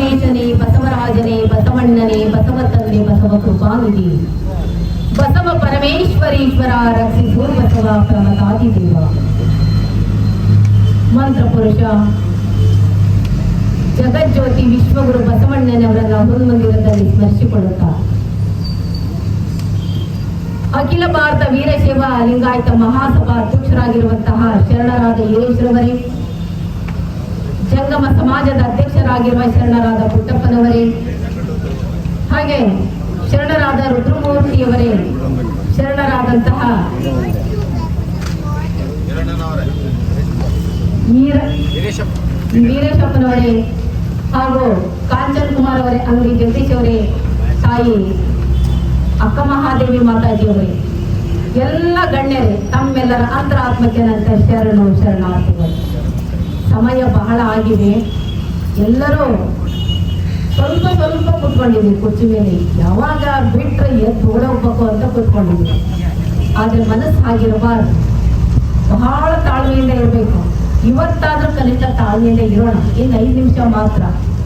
ಬಸವೇಶನೇ ಬಸವರಾಜನೇ, ಬಸವಣ್ಣನೇ ಬಸವ ತಂದೆ ಬಸವ ಕೃಪಾನಿಧಿ. ಬಸವ ಪರಮೇಶ್ವರೀಶ್ವರ ರಕ್ಷಿಸು ಬಸವ ಪ್ರಮತಾದಿ ದೇವ. ಮಂತ್ರ ಪುರುಷ, ಜಗಜ್ಯೋತಿ ವಿಶ್ವಗುರು ಬಸವಣ್ಣನವರನ್ನ ಹುರುಮಂದಿರದಲ್ಲಿ ಸ್ಮರಿಸಿಕೊಳ್ಳುತ್ತಾ. ಅಖಿಲ ಭಾರತ ವೀರಶೈವ ಲಿಂಗಾಯತ ಮಹಾಸಭಾ ಅಧ್ಯಕ್ಷರಾಗಿರುವಂತಹ ಶರಣರಾದ ಈರೇಶ್ವರವರೇ ಜಂಗಮ ಸಮಾಜದ ಅಧ್ಯಕ್ಷರಾಗಿರುವ ಶರಣರಾದ ಪುಟ್ಟಪ್ಪನವರೇ, ಹಾಗೆ ಶರಣರಾದ ರುದ್ರಮೂರ್ತಿಯವರೇ, ಶರಣರಾದಂತಹ ವೀರ ವೀರೇಶಪ್ಪನವರೇ ಹಾಗೂ ಕಾಂಚನ್ ಕುಮಾರ್ ಅವರೇ, ಅಂಗಡಿ ಜಗದೀಶ್ ಅವರೇ, ತಾಯಿ ಅಕ್ಕ ಮಹಾದೇವಿ ಮಾತಾಜಿಯವರೇ, ಎಲ್ಲ ಗಣ್ಯರೇ, ತಮ್ಮೆಲ್ಲರ ಅಂತರಾತ್ಮಕ್ಕೆ ನಂತರ ಶರಣ ಶರಣಾರ್ಥಿಗಳು. ಸಮಯ ಬಹಳ ಆಗಿದೆ. ಎಲ್ಲರೂ ಸ್ವಲ್ಪ ಸ್ವಲ್ಪ ಕುತ್ಕೊಂಡಿದ್ವಿ ಕುರ್ಚಿ ಮೇಲೆ ಯಾವಾಗ ಬಿಟ್ರೆ ಎದ್ದು ಓಡೋಗ್ಬೇಕು ಅಂತ ಕುತ್ಕೊಂಡಿದ್ವಿ ಆದ್ರೆ ಮನಸ್ಸು ಹಾಗಿರಬಾರ್ದು. ಬಹಳ ತಾಳ್ಮೆಯಿಂದ ಇರಬೇಕು. ಇವತ್ತಾದ್ರೂ ಕನಿಷ್ಠ ತಾಳ್ಮೆಯಿಂದ ಇರೋಣ. ಇನ್ನು ಐದು ನಿಮಿಷ ಮಾತ್ರ.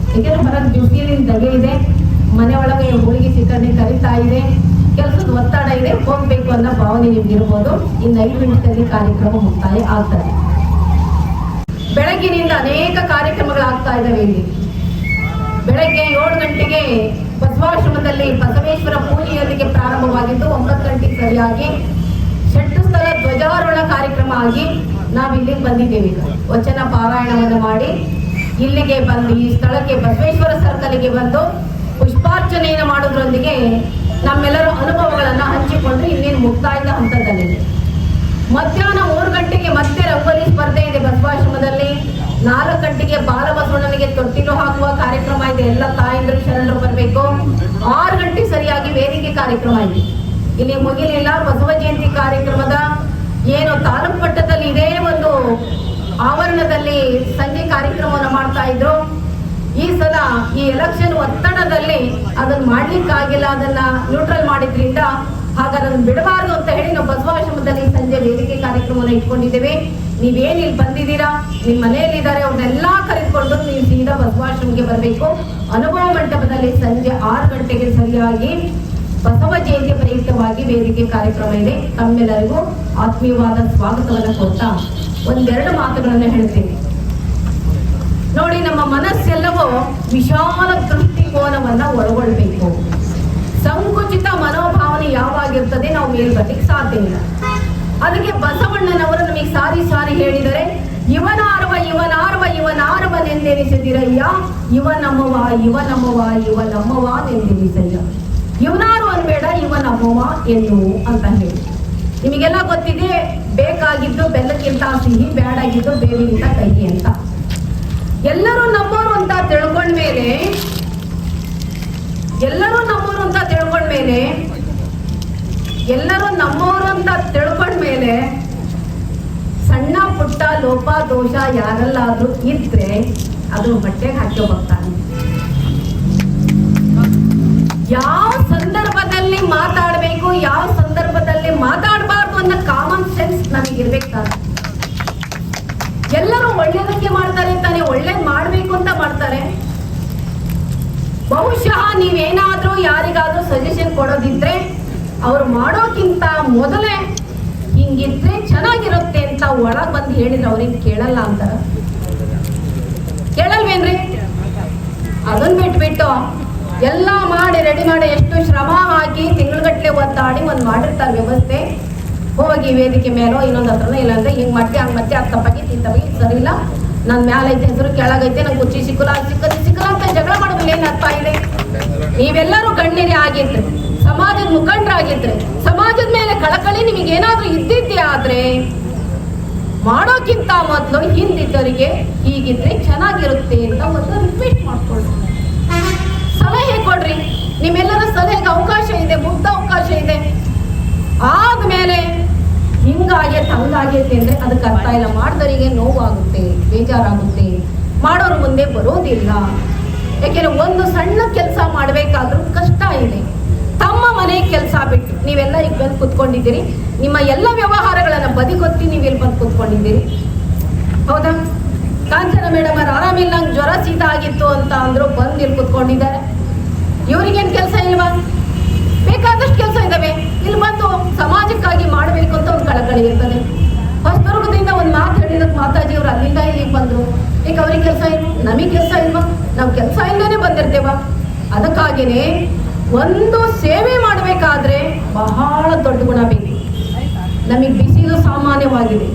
ಯಾಕೆಂದ್ರೆ ಹೊರಗೆ ಬಿಸಿಲಿನ ದಗೆ ಇದೆ. ಮನೆ ಒಳಗೆ ಹೋಳಿಗೆ ಸಿಕ್ಕರಣೆ ಕರಿತಾ ಇದೆ. ಕೆಲಸದ ಒತ್ತಡ ಇದೆ. ಹೋಗ್ಬೇಕು ಅನ್ನೋ ಭಾವನೆ ನಿಮ್ಗೆ ಇರ್ಬೋದು. ಇನ್ನು ಐದು ನಿಮಿಷದಲ್ಲಿ ಕಾರ್ಯಕ್ರಮ ಮುಕ್ತಾಯ ಆಗ್ತದೆ. ಬೆಳಗ್ಗಿನಿಂದ ಅನೇಕ ಕಾರ್ಯಕ್ರಮಗಳಾಗ್ತಾ ಇದ್ದಾವೆ ಇಲ್ಲಿ. ಬೆಳಗ್ಗೆ ಏಳು ಗಂಟೆಗೆ ಬಸವಾಶ್ರಮದಲ್ಲಿ ಬಸವೇಶ್ವರ ಪೂಜೆಯೊಂದಿಗೆ ಪ್ರಾರಂಭವಾಗಿದ್ದು ಒಂಬತ್ತು ಗಂಟೆಗೆ ಸರಿಯಾಗಿ ಷಟ್ಟು ಸ್ಥಳ ಧ್ವಜಾರೋಹಣ ಕಾರ್ಯಕ್ರಮ ಆಗಿ ನಾವು ಇಲ್ಲಿಗೆ ಬಂದಿದ್ದೇವೆ ವಚನ ಪಾರಾಯಣವನ್ನು ಮಾಡಿ ಇಲ್ಲಿಗೆ ಬಂದು ಈ ಸ್ಥಳಕ್ಕೆ ಬಸವೇಶ್ವರ ಸರ್ಕಲ್ಗೆ ಬಂದು ಪುಷ್ಪಾರ್ಚನೆಯನ್ನು ಮಾಡೋದ್ರೊಂದಿಗೆ ನಮ್ಮೆಲ್ಲರ ಅನುಭವಗಳನ್ನು ಹಂಚಿಕೊಂಡು ಇನ್ನೇನು ಮುಕ್ತಾಯದ ಹಂತದಲ್ಲಿದೆ ಮಧ್ಯಾಹ್ನ ಮೂರು ಗಂಟೆಗೆ ಮತ್ತೆ ರಂಗೋಲಿ ಸ್ಪರ್ಧೆ ಇದೆ ಬಸವಾಶ್ರಮದಲ್ಲಿ. ನಾಲ್ಕು ಗಂಟೆಗೆ ಬಾಲಬಸವಣ್ಣನಿಗೆ ತೊಟ್ಟಿಲು ಹಾಕುವ ಕಾರ್ಯಕ್ರಮ ಇದೆ. ಎಲ್ಲ ತಾಯಿಂದರು ಶರಣರು ಬರಬೇಕು. ಆರು ಗಂಟೆ ಸರಿಯಾಗಿ ವೇದಿಕೆ ಕಾರ್ಯಕ್ರಮ ಇದೆ. ಇಲ್ಲಿ ಮುಗಿಲಿಲ್ಲ. ಬಸವ ಜಯಂತಿ ಕಾರ್ಯಕ್ರಮದ ಏನು ತಾಲೂಕು ಮಟ್ಟದಲ್ಲಿ ಇದೇ ಒಂದು ಆವರಣದಲ್ಲಿ ಸಂಜೆ ಕಾರ್ಯಕ್ರಮವನ್ನು ಮಾಡ್ತಾ ಇದ್ರು. ಈ ಸಲ ಈ ಎಲೆಕ್ಷನ್ ಒತ್ತಡದಲ್ಲಿ ಅದನ್ನ ಮಾಡ್ಲಿಕ್ಕಾಗಿಲ್ಲ. ಅದನ್ನ ನ್ಯೂಟ್ರಲ್ ಮಾಡಿದ್ರಿಂದ ಹಾಗಾದ್ರೆ ಅದನ್ನು ಬಿಡಬಾರ್ದು ಅಂತ ಹೇಳಿ ನಾವು ಬಸವಾಶ್ರಮದಲ್ಲಿ ಸಂಜೆ ವೇದಿಕೆ ಕಾರ್ಯಕ್ರಮವನ್ನು ಇಟ್ಕೊಂಡಿದ್ದೇವೆ. ನೀವೇನು ಇಲ್ಲಿ ಬಂದಿದ್ದೀರಾ? ನಿಮ್ಮ ಮನೆಯಲ್ಲಿ ಇದ್ದಾರೆ, ಅವ್ರನ್ನೆಲ್ಲಾ ಕರೆದುಕೊಂಡು ನೀವು ಸೀದಾ ಬಸವಾಶ್ರಮಕ್ಕೆ ಬರಬೇಕು. ಅನುಭವ ಮಂಟಪದಲ್ಲಿ ಸಂಜೆ ಆರು ಗಂಟೆಗೆ ಸರಿಯಾಗಿ ಬಸವ ಜಯಂತಿ ಪ್ರಯುಕ್ತವಾಗಿ ವೇದಿಕೆ ಕಾರ್ಯಕ್ರಮ ಇದೆ. ತಮ್ಮೆಲ್ಲರಿಗೂ ಆತ್ಮೀಯವಾದ ಸ್ವಾಗತವನ್ನು ಕೊಡ್ತಾ ಒಂದೆರಡು ಮಾತುಗಳನ್ನು ಹೇಳ್ತೀನಿ ನೋಡಿ, ನಮ್ಮ ಮನಸ್ಸೆಲ್ಲವೂ ವಿಶಾಲ ದೃಷ್ಟಿಕೋನವನ್ನ ಒಳಗೊಳ್ಬೇಕು. ಮನೋಭಾವನೆ ನಾವು ಮೇಲ್ ಬರ್ಲಿಕ್ಕೆ ಸಾಧ್ಯ ಇಲ್ಲ. ಅದಕ್ಕೆ ಬಸವಣ್ಣನವರು ನಮಗೆ ಸಾರಿ ಸಾರಿ ಹೇಳಿದರೆ, ಇವನಾರ್ವ ಇವನಾರ್ವ ಇವನಾರ್ವನೆಂದೆನಿಸಿದಿರಯ್ಯ ಇವ ನಮ್ಮವ ಇವ ನಮ್ಮವ ಇವ ನಮ್ಮವ ನೆಂದೆನಿಸಯ್ಯ. ಇವನಾರು ಅನ್ಬೇಡ, ಇವ ನಮ್ಮವ ಎನ್ನು ಅಂತ ಹೇಳಿ. ನಿಮಗೆಲ್ಲ ಗೊತ್ತಿದೆ, ಬೇಕಾಗಿದ್ದು ಬೆಲ್ಲಕ್ಕಿಂತ ಸಿಹಿ ಬೇಡಾಗಿದ್ದು ಬೇವಿಗಿಂತ ಕಹಿ ಅಂತ. ಎಲ್ಲರೂ ನಮ್ಮವರು ಅಂತ ತಿಳ್ಕೊಂಡ್ಮೇಲೆ, ಎಲ್ಲರೂ ನಮ್ಮವರು ಅಂತ ತಿಳ್ಕೊಂಡ್ಮೇಲೆ ಎಲ್ಲರೂ ನಮ್ಮವರು ಅಂತ ತಿಳ್ಕೊಂಡ್ಮೇಲೆ ಸಣ್ಣ ಪುಟ್ಟ ಲೋಪ, ದೋಷ ಯಾರಲ್ಲಾದ್ರೂ ಇದ್ರೆ ಅದು ಬಟ್ಟೆಗೆ ಹಾಕ್ಕೋಬೇಕಾನೆ ಯಾವ ಸಂದರ್ಭದಲ್ಲಿ ಮಾತಾಡಬೇಕು, ಯಾವ ಸಂದರ್ಭದಲ್ಲಿ ಮಾತಾಡಬಾರ್ದು ಅನ್ನೋ ಕಾಮನ್ ಸೆನ್ಸ್ ನಮಗಿರ್ಬೇಕಾದ್ರೆ ಎಲ್ಲರೂ ಒಳ್ಳೇದಕ್ಕೆ ಮಾಡ್ತಾರೆ ತಾನೆ, ಒಳ್ಳೇದ್ ಮಾಡ್ಬೇಕು ಅಂತ ಮಾಡ್ತಾರೆ. ಬಹುಶಃ ನೀವೇನಾದ್ರೂ ಯಾರಿಗಾದ್ರೂ ಸಜೆಷನ್ ಕೊಡೋದಿದ್ರೆ ಅವ್ರು ಮಾಡೋಕ್ಕಿಂತ ಮೊದಲೇ ಹಿಂಗಿದ್ರೆ ಚೆನ್ನಾಗಿರುತ್ತೆ ಅಂತ ಒಳಗೆ ಬಂದು ಹೇಳಿದ್ರೆ ಅವ್ರಿಗೆ ಕೇಳಲ್ಲ ಅಂತ ಕೇಳಲ್ವೇನ್ರಿ? ಅದನ್ನ ಬಿಟ್ಬಿಟ್ಟು ಎಲ್ಲ ಮಾಡಿ ರೆಡಿ ಮಾಡಿ ಎಷ್ಟು ಶ್ರಮ ಹಾಕಿ ತಿಂಗಳಗಟ್ಲೆ ಒತ್ತಾಡಿ ಒಂದು ಮಾಡಿರ್ತಾರೆ ವ್ಯವಸ್ಥೆ, ಹೋಗಿ ವೇದಿಕೆ ಮೇಲೋ ಇನ್ನೊಂದು ಹತ್ರನೋ ಇಲ್ಲಾಂದ್ರೆ ಹಿಂಗ್ ಮತ್ತೆ ಹಂಗ್ ಮತ್ತೆ ಅದ್ ತಪ್ಪಾಗಿ ಈ ಸರಿ ಇಲ್ಲ. ನನ್ನ ಮ್ಯಾಲೈತೆ ಹೆಸರು, ಕೆಳಗೈತೆ, ನಂಗೆ ಕುಚ್ಚಿ ಸಿಕ್ಕಲ್ಲ, ಸಿಕ್ಕದು ಸಿಕ್ಕಲ್ಲ ಅಂತ ಜಗಳ ಮಾಡೋದಿಲ್ಲ ಏನ್ ಅರ್ಥ ಇದೆ? ನೀವೆಲ್ಲರೂ ಗಣ್ಯರೇ ಆಗಿದ್ರೆ ಸಮಾಜದ ಮುಖಂಡರಾಗಿದ್ರೆ, ಸಮಾಜದ ಮೇಲೆ ಕಳಕಳಿ ನಿಮಗೆ ಏನಾದ್ರೂ ಇದ್ದಿದ್ದೆ ಆದ್ರೆ? ಮಾಡೋಕ್ಕಿಂತ ಮೊದಲು ಹಿಂದಿದ್ದವರಿಗೆ ಹೀಗಿದ್ರೆ ಚೆನ್ನಾಗಿರುತ್ತೆ ಅಂತ ಒಂದು ರಿಕ್ವೆಸ್ಟ್ ಮಾಡ್ಕೊಳ್ಳಿ ಸಲಹೆ ಕೊಡ್ರಿ. ನಿಮ್ಮೆಲ್ಲರ ಸಲಹೆಗೆ ಅವಕಾಶ ಇದೆ ಮುಕ್ತ ಅವಕಾಶ ಇದೆ. ಆದ್ಮೇಲೆ ಹಿಂಗಾಗೈತೆ ಹಂಗಾಗೈತೆ ಅಂದ್ರೆ ಅದಕ್ಕೆ ಅರ್ಥ ಇಲ್ಲ ಮಾಡಿದವರಿಗೆ ನೋವಾಗುತ್ತೆ, ಬೇಜಾರಾಗುತ್ತೆ. ಮಾಡೋರು ಮುಂದೆ ಬರೋದಿಲ್ಲ. ಯಾಕೆಂದ್ರೆ ಒಂದು ಸಣ್ಣ ಕೆಲಸ ಮಾಡಬೇಕಾದ್ರೂ ಕಷ್ಟ ಇದೆ. ಮನೆ ಕೆಲಸ ಬಿಟ್ಟು ನೀವೆಲ್ಲ ಈಗ ಬಂದು ಕುತ್ಕೊಂಡಿದ್ದೀರಿ. ನಿಮ್ಮ ಎಲ್ಲ ವ್ಯವಹಾರಗಳನ್ನ ಬದಿಗೊತ್ತಿ ನೀವು ಇಲ್ಲಿ ಬಂದು ಕುತ್ಕೊಂಡಿದ್ದೀರಿ? ಹೌದಾ? ಕಾಂಚನ ಮೇಡಮ್ ಅವ್ರು ಆರಾಮಿಲ್ಲ, ನಂಗೆ ಜ್ವರ ಶೀತ ಆಗಿತ್ತು ಅಂತ ಅಂದ್ರು ಬಂದು ಇಲ್ಲಿ ಕುತ್ಕೊಂಡಿದ್ದಾರೆ? ಇವ್ರಿಗೇನ್ ಕೆಲಸ ಇಲ್ವಾ? ಬೇಕಾದಷ್ಟು ಕೆಲಸ ಇದಾವೆ. ಇಲ್ಲಿ ಬಂದು ಸಮಾಜಕ್ಕಾಗಿ ಮಾಡಬೇಕು ಅಂತ ಒಂದು ಕಳಕಳಿ ಇರ್ತದೆ. ಹೊಸದುರ್ಗದಿಂದ ಒಂದು ಮಾತು ಹೇಳಿದಕ್ಕೆ ಮಾತಾಜಿ ಅವ್ರು ಅಲ್ಲಿಂದ ಇಲ್ಲಿಗೆ ಬಂದರು. ಈಗ ಅವ್ರಿಗೆ ಕೆಲಸ ಇಲ್ಲ ನಮಗೆ ಕೆಲಸ ಇಲ್ವಾ? ನಾವು ಕೆಲಸ ಇಲ್ಲದೇ ಬಂದಿರ್ತೇವ? ಅದಕ್ಕಾಗಿನೇ ಒಂದು ಸೇವೆ ಮಾಡಬೇಕಾದ್ರೆ ಬಹಳ ದೊಡ್ಡ ಗುಣ ಬೇಕು ನಮಗೆ ಬಿಸಿಲು ಸಾಮಾನ್ಯವಾಗಿದೆ.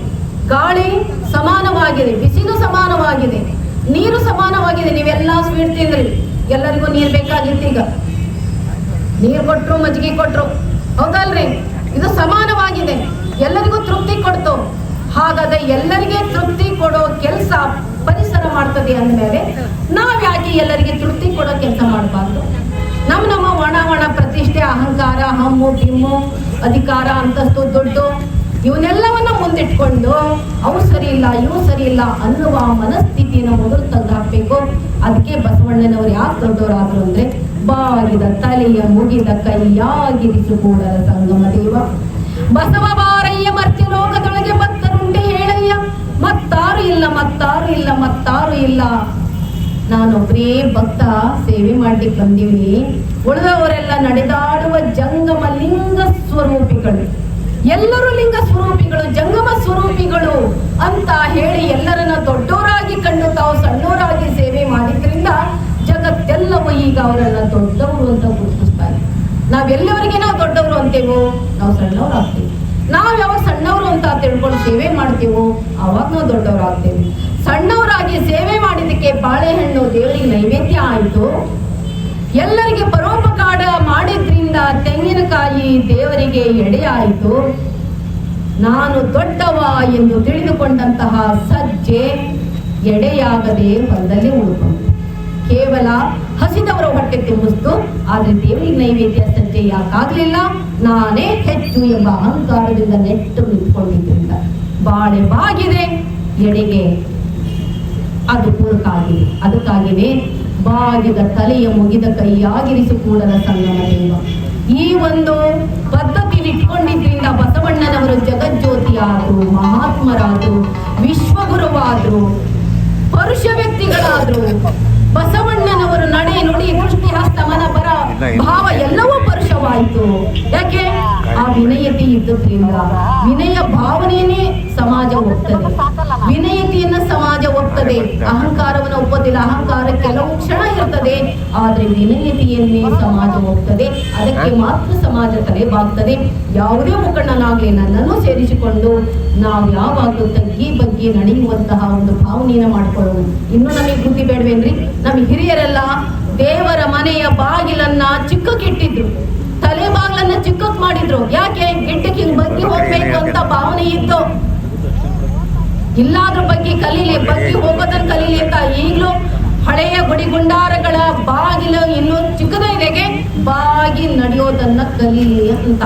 ಗಾಳಿ ಸಮಾನವಾಗಿದೆ. ಬಿಸಿಲು ಸಮಾನವಾಗಿದೆ. ನೀರು ಸಮಾನವಾಗಿದೆ. ನೀವೆಲ್ಲ ಸ್ವೀಟ್ ತಿಂದ್ರಿ ಎಲ್ಲರಿಗೂ ನೀರು ಬೇಕಾಗಿತ್ತು ಈಗ. ನೀರು ಕೊಟ್ಟರು ಮಜ್ಜಿಗೆ ಕೊಟ್ರು. ಹೌದಲ್ರಿ? ಇದು ಸಮಾನವಾಗಿದೆ. ಎಲ್ಲರಿಗೂ ತೃಪ್ತಿ ಕೊಡ್ತು. ಹಾಗಾದ್ರೆ ಎಲ್ಲರಿಗೆ ತೃಪ್ತಿ ಕೊಡೋ ಕೆಲಸ ಪರಿಸರ ಮಾಡ್ತದೆ ಅಂದಮೇಲೆ ನಾವ್ಯಾಕೆ ಎಲ್ಲರಿಗೆ ತೃಪ್ತಿ ಕೊಡೋ ಕೆಲಸ ಮಾಡಬಾರ್ದು? ನಮ್ಮ ನಮ್ಮ ಒಣ ಒಣ ಪ್ರತಿಷ್ಠೆ, ಅಹಂಕಾರ, ಹಮ್ಮು ಬಿಮ್ಮು ಅಧಿಕಾರ, ಅಂತಸ್ತು, ದುಡ್ಡು, ಇವನ್ನೆಲ್ಲವನ್ನ ಮುಂದಿಟ್ಕೊಂಡು ಅವು ಸರಿ ಇಲ್ಲ ಇವು ಸರಿ ಇಲ್ಲ ಅನ್ನುವ ಮನಸ್ಥಿತಿಯನ್ನು ಮೊದಲು ಹಾಕ್ಬೇಕು ಅದಕ್ಕೆ ಬಸವಣ್ಣನವರು ಯಾಕೆ ದೊಡ್ಡವರಾದ್ರು ಅಂದ್ರೆ ಬಾಗಿದ ತಲೆಯ ಮುಗಿದ ಕೈಯಾಗಿರಿಸು ಕೂಡ ಸಂಗಮ ದೇವ. ಬಸವ ಬಾರಯ್ಯ ಮರ್ತಿ ಲೋಕದೊಳಗೆ ಭಕ್ತರುಂಡೆ ಹೇಳಯ್ಯ, ಮತ್ತಾರು ಇಲ್ಲ ಮತ್ತಾರು ಇಲ್ಲ ಮತ್ತಾರು ಇಲ್ಲ. ನಾನೊಬ್ಬರೇ ಭಕ್ತ ಸೇವೆ ಮಾಡ್ಲಿಕ್ಕೆ ಬಂದೀವಿ. ಉಳಿದವರೆಲ್ಲ ನಡೆದಾಡುವ ಜಂಗಮ ಲಿಂಗ ಸ್ವರೂಪಿಗಳು. ಎಲ್ಲರೂ ಲಿಂಗ ಸ್ವರೂಪಿಗಳು, ಜಂಗಮ ಸ್ವರೂಪಿಗಳು ಅಂತ ಹೇಳಿ ಎಲ್ಲರನ್ನ ದೊಡ್ಡವರಾಗಿ ಕಂಡು ತಾವು ಸಣ್ಣವರಾಗಿ ಸೇವೆ ಮಾಡಿದ್ರಿಂದ ಜಗತ್ತೆಲ್ಲವೂ ಈಗ ಅವರನ್ನ ದೊಡ್ಡವರು ಅಂತ ಗುರುತಿಸ್ತಾರೆ ನಾವೆಲ್ಲವರಿಗೆ ನಾವು ದೊಡ್ಡವರು ಅಂತೇವೋ? ನಾವು ಸಣ್ಣವ್ರು ಆಗ್ತೀವಿ. ನಾವ್ ಯಾವಾಗ ಸಣ್ಣವರು ಅಂತ ತಿಳ್ಕೊಂಡು ಸೇವೆ ಮಾಡ್ತೀವೋ, ಅವಾಗ ನಾವು ದೊಡ್ಡವರಾಗ್ತೇವೆ ಸಣ್ಣವರಾಗಿ ಸೇವೆ ಮಾಡಿದಕ್ಕೆ ಬಾಳೆಹಣ್ಣು ದೇವರಿಗೆ ನೈವೇದ್ಯ ಆಯಿತು. ಎಲ್ಲರಿಗೆ ಪರೋಪಕಾರ ಮಾಡಿದ್ರಿಂದ ತೆಂಗಿನಕಾಯಿ ದೇವರಿಗೆ ಎಡೆ ಆಯಿತು ನಾನು ದೊಡ್ಡವ ಎಂದು ತಿಳಿದುಕೊಂಡಂತಹ ಸಜ್ಜೆ ಎಡೆಯಾಗದೆ ಹೊಲದಲ್ಲಿ ಉಳ್ಕೊಂಡು ಕೇವಲ ಹಸಿದವರ ಹೊಟ್ಟೆ ತುಂಬಿಸ್ತು, ಆದರೆ ದೇವರಿಗೆ ನೈವೇದ್ಯ ಸಜ್ಜೆ ಯಾಕಾಗಲಿಲ್ಲ? ನಾನೇ ಹೆಚ್ಚು ಎಂಬ ಅಹಂಕಾರದಿಂದ ನೆಟ್ಟು ನಿಂತ್ಕೊಂಡಿದ್ದರಿಂದ ಬಾಳೆ ಬಾಗಿದೆ, ಎಡೆಗೆ ಅದು ಪೂರಕ ಆಗಿದೆ ಅದಕ್ಕಾಗಿಯೇ ಬಾಗಿದ ತಲೆಯ ಮುಗಿದ ಕೈಯಾಗಿರಿಸು ಕೂಡಲ ಸಂಗಮ ದೇವ. ಈ ಒಂದು ಪದ್ಧತಿ ಇಟ್ಕೊಂಡಿದ್ರಿಂದ ಬಸವಣ್ಣನವರು ಜಗಜ್ಯೋತಿಯಾದ್ರು ಮಹಾತ್ಮರಾದ್ರು ವಿಶ್ವಗುರುವಾದ್ರು ಪರುಷ ವ್ಯಕ್ತಿಗಳಾದ್ರು ಬಸವಣ್ಣನವರು ನಡೆ ನುಡಿ ದೃಷ್ಟಿ ಹಸ್ತ ಮನ ಪರ ಭಾವ ಎಲ್ಲವೂ ಪರುಷವಾಯಿತು. ಯಾಕೆ? ಆ ವಿನಯತೆ ಇದ್ದದ್ರಿಂದ ವಿನಯ ಭಾವನೆಯೇ ಸಮಾಜ ಒಪ್ತದೆ. ವಿನಯತೆಯನ್ನ ಸಮಾಜ ಒಪ್ತದೆ. ಅಹಂಕಾರವನ್ನು ಒಪ್ಪದಿಲ್ಲ. ಅಹಂಕಾರ ಕೆಲವು ಕ್ಷಣ ಇರ್ತದೆ, ಆದ್ರೆ ವಿನಯತೆಯನ್ನೇ ಸಮಾಜ ಒಪ್ತದೆ. ಅದಕ್ಕೆ ಮಾತ್ರ ಸಮಾಜ ತಲೆಬಾಗ್ತದೆ ಯಾವುದೇ ಮುಖಂಡನಾಗ್ಲಿ ನನ್ನನ್ನು ಸೇರಿಸಿಕೊಂಡು ನಾವು ಯಾವಾಗಲೂ ತಗ್ಗಿ ಬಗ್ಗೆ ನಡೆಯುವಂತಹ ಒಂದು ಭಾವನೆಯನ್ನ ಮಾಡ್ಕೊಳ್ಳೋದು. ಇನ್ನು ನಮಗೆ ಬುದ್ಧಿ ಬೇಡವೇನ್ರಿ? ನಮ್ಮ ಹಿರಿಯರೆಲ್ಲ ದೇವರ ಮನೆಯ ಬಾಗಿಲನ್ನ ಚಿಕ್ಕಕ್ಕಿಟ್ಟಿದ್ರು ಬಾಗಿಲನ್ನ ಚಿಕ್ಕಕ್ ಮಾಡಿದ್ರು. ಯಾಕೆ? ಗಿಡ್ಡಕ್ಕೆ ಹಿಂಗ್ ಬಗ್ಗಿ ಹೋಗ್ಬೇಕು ಅಂತ ಭಾವನೆ ಇತ್ತು. ಇಲ್ಲಾದ್ರ ಬಗ್ಗೆ ಕಲೀಲಿ, ಬಗ್ಗಿ ಹೋಗೋದನ್ನ ಕಲೀಲಿ ಅಂತ ಈಗಲೂ ಹಳೆಯ ಗುಡಿ ಗುಂಡಾರಗಳ ಬಾಗಿಲು ಇನ್ನೂ ಚಿಕ್ಕದಿದೆಗೆ ಬಾಗಿ ನಡೆಯೋದನ್ನ ಕಲೀಲಿ ಅಂತ.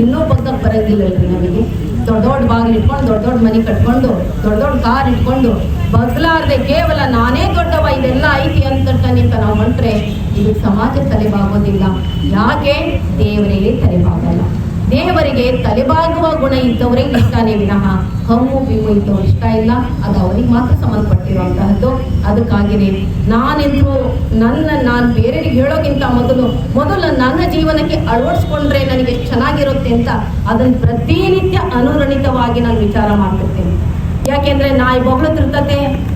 ಇನ್ನೂ ಬಗ್ಗಕ್ ಬರಂಗಿಲ್ಲಲ್ರಿ ನಮಗೆ. ದೊಡ್ಡ ದೊಡ್ಡ ಬಾಗಿಲು ಇಟ್ಕೊಂಡು, ದೊಡ್ಡ ದೊಡ್ಡ ಮನೆ ಕಟ್ಕೊಂಡು, ದೊಡ್ಡ ದೊಡ್ಡ ಕಾರ್ ಇಟ್ಕೊಂಡು ಬಗ್ಲಾರ್ದೆ ಕೇವಲ ನಾನೇ ದೊಡ್ಡವ, ಇದೆಲ್ಲ ಐತಿ ಅಂತ ನಾವು ಹೊಂಟ್ರೆ ಇದು ಸಮಾಜ ತಲೆಬಾಗೋದಿಲ್ಲ ಯಾಕೆ? ದೇವರಿಗೆ ತಲೆಬಾಗಲ್ಲ. ದೇವರಿಗೆ ತಲೆಬಾಗುವ ಗುಣ ಇದ್ದವರಿಗೆ ಇಷ್ಟಾನೇ ವಿನಃ. ಹಮ್ಮು ಬಿಮ್ಮು ಇದ್ದವ್ರು ಇಷ್ಟ ಇಲ್ಲ. ಅದು ಅವರಿಗೆ ಮಾತ್ರ ಸಂಬಂಧಪಟ್ಟಿರುವಂತಹದ್ದು. ಅದಕ್ಕಾಗಿನೇ ನಾನೆಂದು ನನ್ನ ನಾನು ಬೇರೆಯವರಿಗೆ ಹೇಳೋಕ್ಕಿಂತ ಮೊದಲು ಮೊದಲು ನನ್ನ ಜೀವನಕ್ಕೆ ಅಳವಡಿಸ್ಕೊಂಡ್ರೆ ನನಗೆ ಚೆನ್ನಾಗಿರುತ್ತೆ ಅಂತ ಅದನ್ನು ಪ್ರತಿನಿತ್ಯ ಅನುರಣಿತವಾಗಿ ನಾನು ವಿಚಾರ ಮಾಡ್ತಿರ್ತೇನೆ. ಯಾಕೆಂದ್ರೆ ನಾಯಿ ಬಹಳ ಆ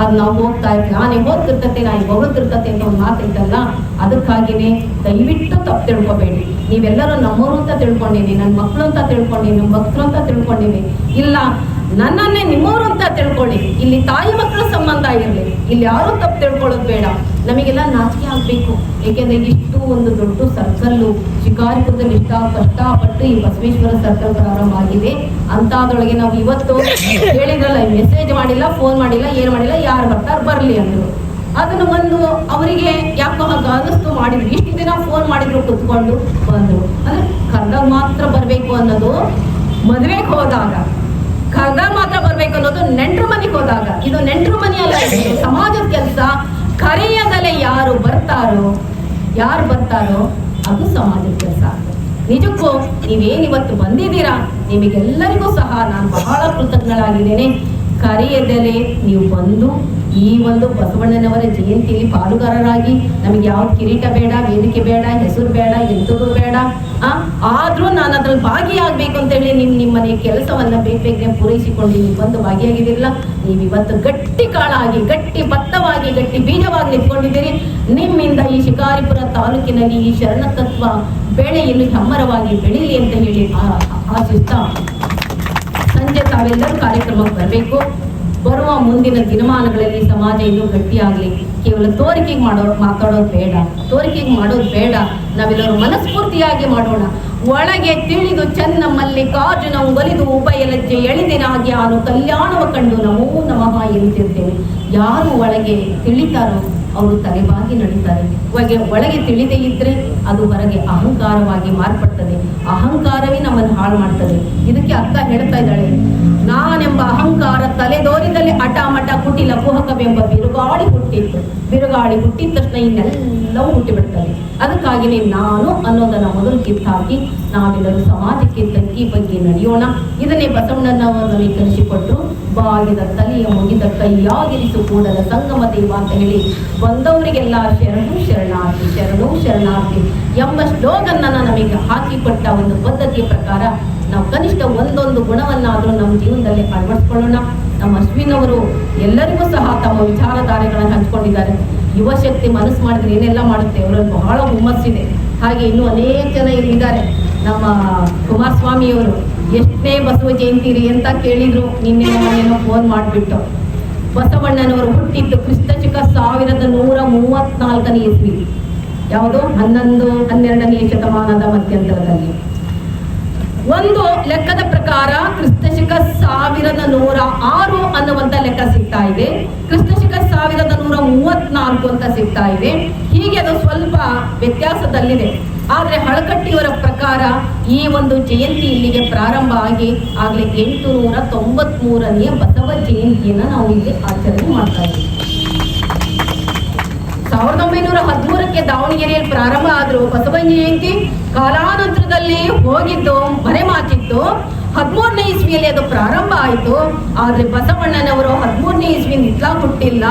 ಅದ್ ನಾವು ಹೋಗ್ತಾ ಇರ್ತೀವಿ. ನಾನೇ ಹೋಗ್ತಿರ್ತತೆ ನಾಯಿ ಬೊಗಳುತ್ತಿರ್ತತೆ ಅಂತ ಒಂದು ಮಾತೈತಲ್ಲ ಅದಕ್ಕಾಗಿನೇ ದಯವಿಟ್ಟು ತಪ್ಪು ತಿಳ್ಕೊಬೇಡಿ. ನೀವೆಲ್ಲರೂ ನಮ್ಮವರು ಅಂತ ತಿಳ್ಕೊಂಡಿನಿ ನನ್ನ ಮಕ್ಕಳು ಅಂತ ತಿಳ್ಕೊಂಡಿನಿ ನಮ್ಮ ಭಕ್ತರು ಅಂತ ತಿಳ್ಕೊಂಡಿನಿ ಇಲ್ಲ, ನನ್ನನ್ನೇ ನಿಮ್ಮವರು ಅಂತ ತಿಳ್ಕೊಳ್ಳಿ. ಇಲ್ಲಿ ತಾಯಿ ಮಕ್ಕಳ ಸಂಬಂಧ ಇರಲಿ. ಇಲ್ಲಿ ಯಾರು ತಪ್ಪು ತಿಳ್ಕೊಳ್ಳೋದು ಬೇಡ. ನಮಗೆಲ್ಲ ನಾಚಿಕೆ ಆಗಬೇಕು. ಏಕೆಂದ್ರೆ ಇಷ್ಟು ಒಂದು ದೊಡ್ಡ ಸರ್ಕಲ್ಲು ಶಿಕಾರಿಪುರದಲ್ಲಿ ಇಷ್ಟ ಕಷ್ಟಪಟ್ಟು ಈ ಬಸವೇಶ್ವರ ಸರ್ಕಲ್ ಪ್ರಾರಂಭ ಆಗಿದೆ. ಅಂತಾದ್ರೊಳಗೆ ನಾವು ಇವತ್ತು ಹೇಳಿದ್ರಲ್ಲ ಮೆಸೇಜ್ ಮಾಡಿಲ್ಲ ಫೋನ್ ಮಾಡಿಲ್ಲ, ಏನು ಮಾಡಿಲ್ಲ, ಯಾರು ಬರ್ತಾರೆ ಬರಲಿ ಅಂದ್ರು. ಅದನ್ನು ಒಂದು ಅವರಿಗೆ ಯಾಕೋ ಅನಿಸ್ತು ಮಾಡಿದ್ರು. ಇಷ್ಟು ದಿನ ಫೋನ್ ಮಾಡಿದ್ರು, ಕುತ್ಕೊಂಡು ಬಂದ್ರು. ಅಂದ್ರೆ ಕರ್ದಾಗ ಮಾತ್ರ ಬರಬೇಕು ಅನ್ನೋದು ಮದ್ವೆಗೆ ಹೋದಾಗ. ಕರ್ದಾಗ ಮಾತ್ರ ಬರ್ಬೇಕು ಅನ್ನೋದು ನೆಂಟ್ರ ಮನೆಗೆ ಹೋದಾಗ. ಇದು ನೆಂಟ್ರ ಮನೆಯಲ್ಲ ಸಮಾಜದ ಕೆಲಸ. ಕರೆಯದಲೆ ಯಾರು ಬರ್ತಾರೋ ಯಾರು ಬರ್ತಾರೋ, ಅದು ಸಮಾಜದ ಕೆಲಸ. ನಿಜಕ್ಕೂ ನೀವೇನು ಇವತ್ತು ಬಂದಿದ್ದೀರಾ? ನಿಮಗೆಲ್ಲರಿಗೂ ಸಹ ನಾನು ಬಹಳ ಕೃತಜ್ಞಳಾಗಿದ್ದೇನೆ. ಕರೆಯದಲೆ ನೀವು ಬಂದು ಈ ಒಂದು ಬಸವಣ್ಣನವರ ಜಯಂತಿಯಲ್ಲಿ ಪಾಲುಗಾರರಾಗಿ ನಮಗೆ ಯಾವ ಕಿರೀಟ ಬೇಡ, ವೇದಿಕೆ ಬೇಡ, ಹೆಸರು ಬೇಡ ಎಂಥದ್ದು ಬೇಡ. ಆ, ಆದ್ರೂ ನಾನು ಅದ್ರಲ್ಲಿ ಭಾಗಿಯಾಗಬೇಕು ಅಂತ ಹೇಳಿ ನಿಮ್ ನಿಮ್ಮನೆ ಕೆಲಸವನ್ನ ಬೇಗ ಬೇಗನೆ ಪೂರೈಸಿಕೊಂಡು ನೀವು ಬಂದು ಭಾಗಿಯಾಗಿದ್ದಿರಲ್ಲ, ನೀವು ಇವತ್ತು ಗಟ್ಟಿ ಕಾಳಾಗಿ, ಗಟ್ಟಿ ಭತ್ತವಾಗಿ ಗಟ್ಟಿ ಬೀಜವಾಗಿ ನಿಂತ್ಕೊಂಡಿದ್ದೀರಿ. ನಿಮ್ಮಿಂದ ಈ ಶಿಕಾರಿಪುರ ತಾಲೂಕಿನಲ್ಲಿ ಈ ಶರಣ ತತ್ವ ಬೆಳೆಯಲು ಹೆಮ್ಮರವಾಗಿ ಬೆಳೀಲಿ ಅಂತ ಹೇಳಿ ಆಶಿಸ್ತಾ ಸಂಜೆ ತಾವೆಲ್ಲರೂ ಕಾರ್ಯಕ್ರಮಕ್ಕೆ ಬರಬೇಕು. ಬರುವ ಮುಂದಿನ ದಿನಮಾನಗಳಲ್ಲಿ ಸಮಾಜ ಇನ್ನೂ ಗಟ್ಟಿಯಾಗಲಿ. ಕೇವಲ ತೋರಿಕೆಗೆ ಮಾಡೋರು ಮಾತಾಡೋದು ಬೇಡ. ತೋರಿಕೆಗೆ ಮಾಡೋದು ಬೇಡ. ನಾವೆಲ್ಲರೂ ಮನಸ್ಫೂರ್ತಿಯಾಗಿ ಮಾಡೋಣ. ಒಳಗೆ ತಿಳಿದು ಚೆನ್ನ ಮಲ್ಲಿಕಾರ್ಜುನ ಒಲಿದು ಉಭಯ ಲಜ್ಜೆ ಎಳೆದಿನಾಗಿ ಆನು ಕಲ್ಯಾಣವ ಕಂಡು ನಮೋ ನಮಃ ಎನ್ನುತ್ತಿರ್ತೇವೆ ಯಾರು ಒಳಗೆ ತಿಳಿತಾರೋ ಅವರು ತಲೆಬಾಗಿ ನಡೀತಾರೆ. ಒಳಗೆ ಒಳಗೆ ತಿಳಿದೇ ಇದ್ರೆ ಅದು ಹೊರಗೆ ಅಹಂಕಾರವಾಗಿ ಮಾರ್ಪಡ್ತದೆ. ಅಹಂಕಾರವೇ ನಮ್ಮನ್ನು ಹಾಳು ಮಾಡ್ತದೆ. ಇದಕ್ಕೆ ಅರ್ಥ ಹೇಳ್ತಾ ಇದ್ದಾಳೆ. ನಾನೆಂಬ ಅಹಂಕಾರ ತಲೆದೋರಿದಲ್ಲಿ ಹಠ ಮಠ ಕುಟಿಲ ಕುಹಕವೆಂಬ ಬಿರುಗಾಳಿ ಹುಟ್ಟಿತ್ತು. ಬಿರುಗಾಳಿ ಹುಟ್ಟಿದ ತಕ್ಷಣ ಇನ್ನೆಲ್ಲವೂ ಹುಟ್ಟಿಬಿಡ್ತದೆ ಅದಕ್ಕಾಗಿಯೇ ನಾನು ಅನ್ನೋದನ್ನ ಮೊದಲು ಕಿತ್ತಾಕಿ, ನಾವೆಲ್ಲರೂ ಸಮಾಜಕ್ಕೆ ತಕ್ಕಿ ಬಗ್ಗೆ ನಡೆಯೋಣ. ಇದನ್ನೇ ಬಸವಣ್ಣನವರು ನಮಗೆ ಕಲಿಸಿಕೊಟ್ರು ಬಾಗಿದ ತಲೆಯ ಮುಗಿದ ಕೈಯಾಗಿರಿಸು ಕೂಡಲ ಸಂಗಮ ದೇವ ಅಂತ ಹೇಳಿ ಬಂದವರಿಗೆಲ್ಲ ಶರಣು, ಶರಣಾರ್ಥಿ ಶರಣು, ಶರಣಾರ್ಥಿ ಎಂಬ ಶ್ಲೋಗನ್ನ ನಮಗೆ ಹಾಕಿಕೊಟ್ಟ ಒಂದು ಪದ್ಧತಿಯ ಪ್ರಕಾರ, ನಾವು ಕನಿಷ್ಠ ಒಂದೊಂದು ಗುಣವನ್ನಾದರೂ ನಮ್ಮ ಜೀವನದಲ್ಲಿ ಅಳವಡಿಸ್ಕೊಳ್ಳೋಣ. ನಮ್ಮ ಅಶ್ವಿನ್ ಎಲ್ಲರಿಗೂ ಸಹ ತಮ್ಮ ವಿಚಾರಧಾರೆಗಳನ್ನು ಹಂಚ್ಕೊಂಡಿದ್ದಾರೆ. ಯುವ ಶಕ್ತಿ ಮನಸ್ಸು ಮಾಡಿದ್ರೆ ಏನೆಲ್ಲ ಮಾಡುತ್ತೆ ಅವರಲ್ಲಿ ಬಹಳ ಹುಮ್ಮಸ್ಸಿದೆ. ಹಾಗೆ ಇನ್ನೂ ಅನೇಕ ಜನ ಇಲ್ಲಿದ್ದಾರೆ ನಮ್ಮ ಕುಮಾರಸ್ವಾಮಿಯವರು ಎಷ್ಟನೇ ಬಸವ ಜಯಂತಿ ರೀ ಅಂತ ಕೇಳಿದ್ರು, ನಿನ್ನೆ ಮನೆಯನ್ನು ಫೋನ್ ಮಾಡಿಬಿಟ್ಟು. ಬಸವಣ್ಣನವರು ಹುಟ್ಟಿದ್ದು ಕ್ರಿಸ್ತ ಚಿಕ್ಕ ಸಾವಿರದ ನೂರ ಮೂವತ್ನಾಲ್ಕನೇ ಇಸ್ವಿ. ಯಾವುದು ಹನ್ನೊಂದು, ಹನ್ನೆರಡನೇ ಶತಮಾನದ ಮಧ್ಯಂತರದಲ್ಲಿ. ಒಂದು ಲೆಕ್ಕದ ಪ್ರಕಾರ ಕ್ರಿಸ್ತಶಕ ಸಾವಿರದ ನೂರ ಆರು ಅನ್ನುವಂತ ಲೆಕ್ಕ ಸಿಗ್ತಾ ಇದೆ. ಕ್ರಿಸ್ತಶಕ ಸಾವಿರದ ನೂರ ಮೂವತ್ನಾಲ್ಕು ಅಂತ ಸಿಗ್ತಾ ಇದೆ. ಹೀಗೆ ಅದು ಸ್ವಲ್ಪ ವ್ಯತ್ಯಾಸದಲ್ಲಿದೆ. ಆದ್ರೆ ಹಳಕಟ್ಟಿಯವರ ಪ್ರಕಾರ ಈ ಒಂದು ಜಯಂತಿ ಇಲ್ಲಿಗೆ ಪ್ರಾರಂಭ ಆಗಿ ಆಗ್ಲಿ ಎಂಟು ನೂರ ತೊಂಬತ್ ಮೂರನೆಯ ಬಸವ ಜಯಂತಿಯನ್ನ ನಾವು ಇಲ್ಲಿ ಆಚರಣೆ ಮಾಡ್ತಾ ಇದ್ದೀವಿ. ಸಾವಿರದ ಒಂಬೈನೂರ ಹದಿಮೂರಕ್ಕೆ ದಾವಣಗೆರೆಯಲ್ಲಿ ಪ್ರಾರಂಭ ಆದರೂ ಬಸವ ಜಯಂತಿ ಕಾಲಾನಂತರದಲ್ಲಿ ಹೋಗಿದ್ದು ಮರೆಮಾಚಿತ್ತು ಹದಿಮೂರನೇ ಇಸ್ವಿಯಲ್ಲಿ ಅದು ಪ್ರಾರಂಭ ಆಯಿತು. ಆದ್ರೆ ಬಸವಣ್ಣನವರು ಹದಿಮೂರನೇ ಇಸ್ವಿ ನಿತ್ಲಾ ಹುಟ್ಟಿಲ್ಲ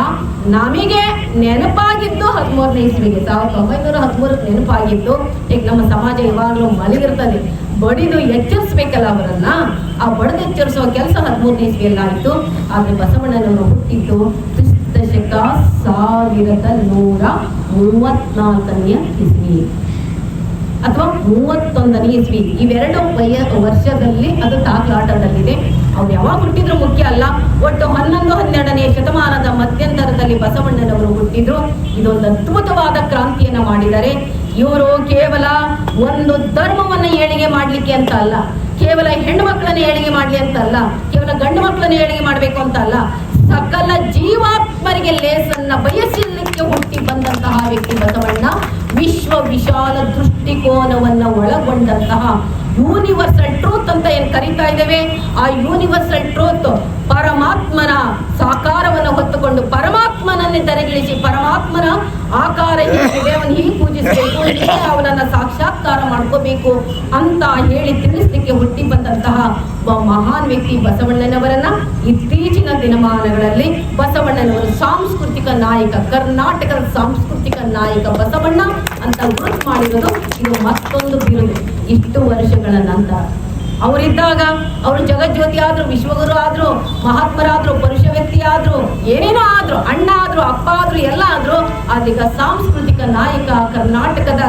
ನಮಗೆ ನೆನಪಾಗಿದ್ದು ಹದಿಮೂರನೇ ಇಸ್ವಿಗೆ. ಸಾವಿರದ ಒಂಬೈನೂರ ಹದಿಮೂರಕ್ಕೆ ನೆನಪಾಗಿದ್ದು. ಈಗ ನಮ್ಮ ಸಮಾಜ ಯಾವಾಗಲೂ ಮಲಗಿರ್ತದೆ. ಬಡಿದು ಎಚ್ಚರಿಸ್ಬೇಕಲ್ಲ ಅವರನ್ನ? ಆ ಬಡಿದು ಎಚ್ಚರಿಸುವ ಕೆಲಸ ಹದಿಮೂರನೇ ಇಸ್ವಿಯಲ್ಲಿ ಆಯಿತು. ಆದ್ರೆ ಬಸವಣ್ಣನವರು ಹುಟ್ಟಿದ್ದು ಕ್ರಿಸ್ತ ಶಕ ಸಾವಿರದ ನೂರ ಮೂವತ್ನಾಲ್ಕನೆಯ ಇಸ್ವಿ. ಅಥವಾ ಮೂವತ್ತೊಂದನೇ ಇಸ್ವಿ. ಇವೆರಡು ವಯ ವರ್ಷದಲ್ಲಿ ಅದು ತಾಕಲಾಟದಲ್ಲಿದೆ ಅವ್ರು ಯಾವಾಗ ಹುಟ್ಟಿದ್ರು ಮುಖ್ಯ ಅಲ್ಲ. ಒಟ್ಟು ಹನ್ನೊಂದು, ಹನ್ನೆರಡನೇ ಶತಮಾನದ ಮಧ್ಯಂತರದಲ್ಲಿ ಬಸವಣ್ಣನವರು ಹುಟ್ಟಿದ್ರು. ಇದೊಂದು ಅದ್ಭುತವಾದ ಕ್ರಾಂತಿಯನ್ನ ಮಾಡಿದ್ದಾರೆ. ಇವರು ಕೇವಲ ಒಂದು ಧರ್ಮವನ್ನ ಏಳಿಗೆ ಮಾಡ್ಲಿಕ್ಕೆ ಅಂತ ಅಲ್ಲ. ಕೇವಲ ಹೆಣ್ಣು ಮಕ್ಕಳನ್ನ ಏಳಿಗೆ ಮಾಡ್ಲಿ ಅಂತ ಅಲ್ಲ. ಕೇವಲ ಗಂಡು ಮಕ್ಕಳನ್ನ ಏಳಿಗೆ ಮಾಡ್ಬೇಕು ಅಂತ ಅಲ್ಲ. ಸಕಲ ಜೀವಾತ್ಮರಿಗೆ ಲೇಸನ್ನ ಬಯಸಲಿಕ್ಕೆ ಹುಟ್ಟಿ ಬಂದಂತಹ ವ್ಯಕ್ತಿ ಬಸವಣ್ಣ. ವಿಶ್ವ ವಿಶಾಲ ದೃಷ್ಟಿಕೋನವನ್ನ ಒಳಗೊಂಡಂತಹ ಯೂನಿವರ್ಸಲ್ ಟ್ರೂತ್ ಅಂತ ಏನ್ ಕರಿತಾ ಇದ್ದೇವೆ? ಆ ಯೂನಿವರ್ಸಲ್ ಟ್ರೂತ್ ಪರಮಾತ್ಮನ ಸಾಕಾರವನ್ನು ಹೊತ್ತುಕೊಂಡು ಪರಮಾತ್ಮನನ್ನೇ ತೆರೆಗಿಳಿಸಿ ಪರಮಾತ್ಮನ ಆಕಾರ ಹೀಗಿದೆ ಹೀಗೆ ಪೂಜಿಸಬೇಕು ಅವನನ್ನ ಸಾಕ್ಷಾತ್ಕಾರ ಮಾಡ್ಕೋಬೇಕು ಅಂತ ಹೇಳಿ ತಿಳಿಸ್ಲಿಕ್ಕೆ ಹುಟ್ಟಿ ಬಂದಂತಹ ಮಹಾನ್ ವ್ಯಕ್ತಿ ಬಸವಣ್ಣನವರನ್ನ ಇತ್ತೀಚಿನ ದಿನಮಾನಗಳಲ್ಲಿ ಬಸವಣ್ಣನವರು ಸಾಂಸ್ಕೃತಿಕ ನಾಯಕ ಕರ್ನಾಟಕದ ಸಾಂಸ್ಕೃತಿಕ ನಾಯಕ ಬಸವಣ್ಣ ಅಂತ ಗುರುತು ಮಾಡಿರೋದು ಇದು ಮತ್ತೊಂದು ಬಿರುದು. ಇಷ್ಟು ವರ್ಷಗಳ ನಂತರ. ಅವರಿದ್ದಾಗ ಅವರು ಜಗಜ್ಯೋತಿ ಆದ್ರು, ವಿಶ್ವಗುರು ಆದ್ರು, ಮಹಾತ್ಮರಾದ್ರು, ಪುರುಷ ವ್ಯಕ್ತಿ ಆದ್ರು, ಏನೇನೋ ಆದ್ರು, ಅಣ್ಣ ಆದ್ರು, ಅಪ್ಪ ಆದ್ರು, ಎಲ್ಲ ಆದ್ರು ಅದೀಗ ಸಾಂಸ್ಕೃತಿಕ ನಾಯಕ ಕರ್ನಾಟಕದ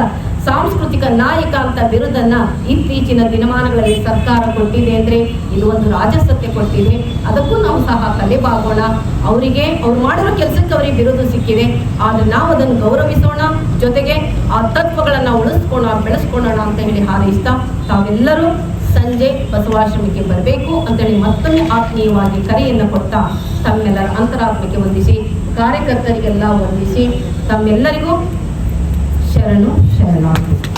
ಸಾಂಸ್ಕೃತಿಕ ನಾಯಕ ಅಂತ ಬಿರುದನ್ನ ಇತ್ತೀಚಿನ ದಿನಮಾನಗಳಲ್ಲಿ ಸರ್ಕಾರ ಕೊಟ್ಟಿದೆ ಅಂದ್ರೆ ಇದು ಒಂದು ರಾಜಸತ್ತೆ ಕೊಟ್ಟಿದೆ. ಅದಕ್ಕೂ ನಾವು ಸಹ ತಲೆಬಾಗೋಣ ಅವರಿಗೆ, ಅವ್ರು ಮಾಡಿರೋ ಕೆಲಸಕ್ಕೆ ಅವರಿಗೆ ಬಿರುದು ಸಿಕ್ಕಿದೆ. ಆದ್ರೆ ನಾವು ಅದನ್ನು ಗೌರವಿಸೋಣ. ಜೊತೆಗೆ ಆ ತತ್ವಗಳನ್ನ ಉಳಿಸ್ಕೋಣ ಬೆಳೆಸ್ಕೊಳ್ಳೋಣ ಅಂತ ಹೇಳಿ ಹಾರೈಸ್ತಾ ತಾವೆಲ್ಲರೂ ಸಂಜೆ ಬಸವಾಶ್ರಮಕ್ಕೆ ಬರಬೇಕು ಅಂತೇಳಿ ಮತ್ತೊಮ್ಮೆ ಆತ್ಮೀಯವಾಗಿ ಕರೆಯನ್ನು ಕೊಡ್ತಾ ತಮ್ಮೆಲ್ಲರ ಅಂತರಾತ್ಮಕ್ಕೆ ವಂದಿಸಿ, ಕಾರ್ಯಕರ್ತರಿಗೆಲ್ಲ ವಂದಿಸಿ, ತಮ್ಮೆಲ್ಲರಿಗೂ ಶರಣು. ಶರಣಾರ್ಥಿ